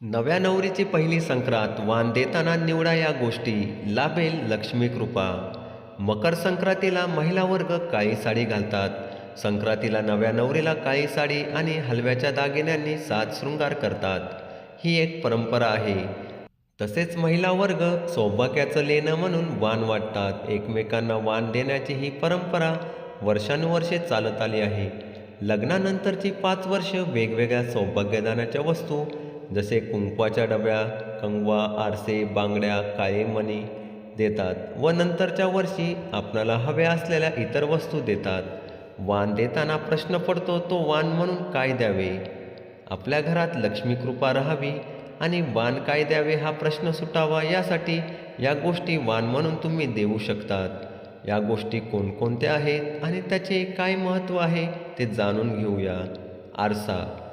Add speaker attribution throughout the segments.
Speaker 1: नव्या नवरीची पहिली संक्रांत वाण देताना निवडा या गोष्टी. लाभेल लक्ष्मी कृपा. मकर संक्रांतीला महिला वर्ग काळी साडी घालतात. संक्रांतीला नव्या नवरीला काळी साडी आणि हलव्याच्या दागिन्यांनी साज शृंगार करतात. ही एक परंपरा आहे. तसेच महिला वर्ग सौभाग्याचं लेणं म्हणून वाण वाटतात. एकमेकांना वाण देण्याची ही परंपरा वर्षानुवर्षे चालत आली आहे. लग्नानंतरची पाच वर्ष वेगवेगळ्या सौभाग्यदानाच्या वस्तू जसे कुंकवाच्या डब्या कंगवा आरसे बांगड्या काळे मणी देतात व नंतरच्या वर्षी आपणाला हव्या असलेल्या इतर वस्तू देतात. वाण देताना प्रश्न पडतो तो वाण म्हणून काय द्यावे? आपल्या घरात लक्ष्मी कृपा राहावी आणि वाण काय द्यावे हा प्रश्न सुटावा यासाठी या गोष्टी वाण म्हणून तुम्ही देऊ शकतात. या गोष्टी कोणकोणत्या आहेत आणि त्याचे काय महत्त्व आहे ते जाणून घेऊया. आरसा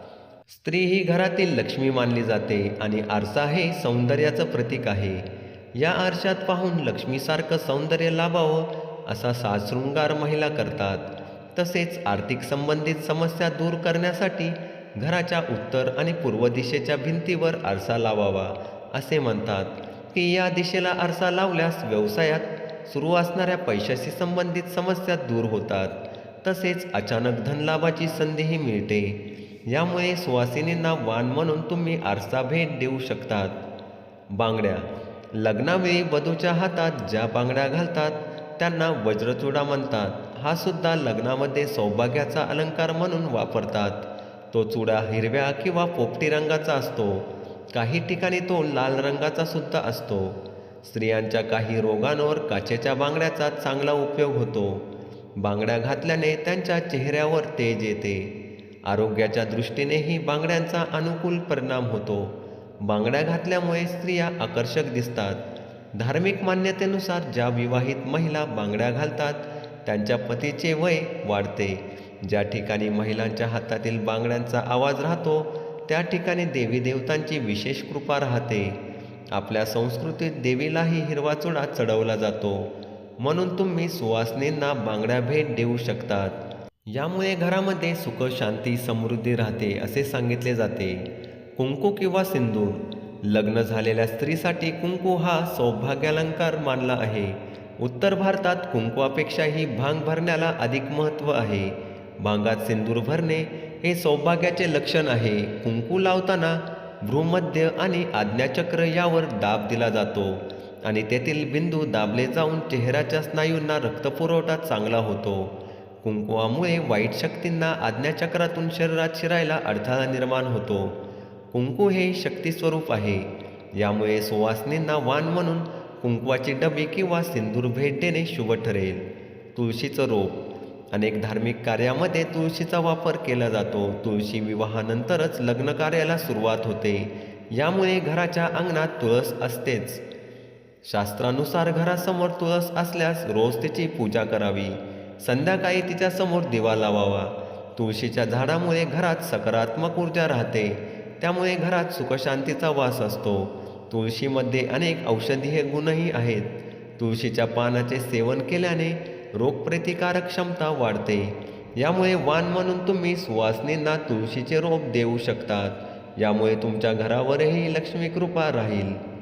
Speaker 1: स्त्री ही घरातील लक्ष्मी मानली जाते आणि आरसा हे सौंदर्याचं प्रतीक आहे. या आरशात पाहून लक्ष्मीसारखं सौंदर्य लाभावं असा सासृंगार महिला करतात. तसेच आर्थिक संबंधित समस्या दूर करण्यासाठी घराच्या उत्तर आणि पूर्व दिशेच्या भिंतीवर आरसा लावावा असे म्हणतात की या दिशेला आरसा लावल्यास व्यवसायात सुरू असणाऱ्या पैशाशी संबंधित समस्या दूर होतात. तसेच अचानक धनलाभाची संधीही मिळते. यामुळे सुवासिनींना वाण म्हणून तुम्ही आरसा भेट देऊ शकतात. बांगड्या. लग्नावेळी वधूच्या हातात ज्या बांगड्या घालतात त्यांना वज्रचुडा म्हणतात. हा सुद्धा लग्नामध्ये सौभाग्याचा अलंकार म्हणून वापरतात. तो चुडा हिरव्या किंवा पोपटी रंगाचा असतो. काही ठिकाणी तो लाल रंगाचा सुद्धा असतो. स्त्रियांच्या काही रोगांवर काचेच्या बांगड्याचा चांगला उपयोग होतो. बांगड्या घातल्याने त्यांच्या चेहऱ्यावर तेज येते. आरोग्याच्या दृष्टीनेही बांगड्यांचा अनुकूल परिणाम होतो. बांगड्या घातल्यामुळे स्त्रिया आकर्षक दिसतात. धार्मिक मान्यतेनुसार ज्या विवाहित महिला बांगड्या घालतात त्यांच्या पतीचे वय वाढते. ज्या ठिकाणी महिलांच्या हातातील बांगड्यांचा आवाज राहतो त्या ठिकाणी देवी देवतांची विशेष कृपा राहते. आपल्या संस्कृतीत देवीलाही हिरवा चुडा चढवला जातो. म्हणून तुम्ही सुवासनींना बांगड्या भेट देऊ शकतात. यामुळे घरामध्ये सुख शांती समृद्धी राहते असे सांगितले जाते. कुंकू किंवा सिंदूर. लग्न झालेल्या स्त्रीसाठी कुंकू हा सौभाग्यालंकार मानला आहे. उत्तर भारतात कुंकवापेक्षाही भांग भरण्याला अधिक महत्त्व आहे. भांगात सिंदूर भरणे हे सौभाग्याचे लक्षण आहे. कुंकू लावताना भ्रूमध्य आणि आज्ञाचक्र यावर दाब दिला जातो आणि तेथील बिंदू दाबले जाऊन चेहऱ्याच्या स्नायूंना रक्तपुरवठा चांगला होतो. कुंकुवामुळे वाईट शक्तींना आज्ञाचक्रातून शरीरात शिरायला अडथळा निर्माण होतो. कुंकू हे शक्तीस्वरूप आहे. यामुळे सुवासनींना वाण म्हणून कुंकवाची डबी किंवा सिंदूर भेट देणे शुभ ठरेल. तुळशीचं रोप. अनेक धार्मिक कार्यामध्ये तुळशीचा वापर केला जातो. तुळशी विवाहानंतरच लग्न कार्याला सुरुवात होते. यामुळे घराच्या अंगणात तुळस असतेच. शास्त्रानुसार घरासमोर तुळस असल्यास रोज तिची पूजा करावी. संध्याकाळी तिच्यासमोर दिवा लावावा. तुळशीच्या झाडामुळे घरात सकारात्मक ऊर्जा राहते. त्यामुळे घरात सुखशांतीचा वास असतो. तुळशीमध्ये अनेक औषधीय गुणही आहेत. तुळशीच्या पानाचे सेवन केल्याने रोगप्रतिकारक क्षमता वाढते. यामुळे वाण म्हणून तुम्ही सुवासनींना तुळशीचे रोप देऊ शकतात. यामुळे तुमच्या घरावरही लक्ष्मी कृपा राहील.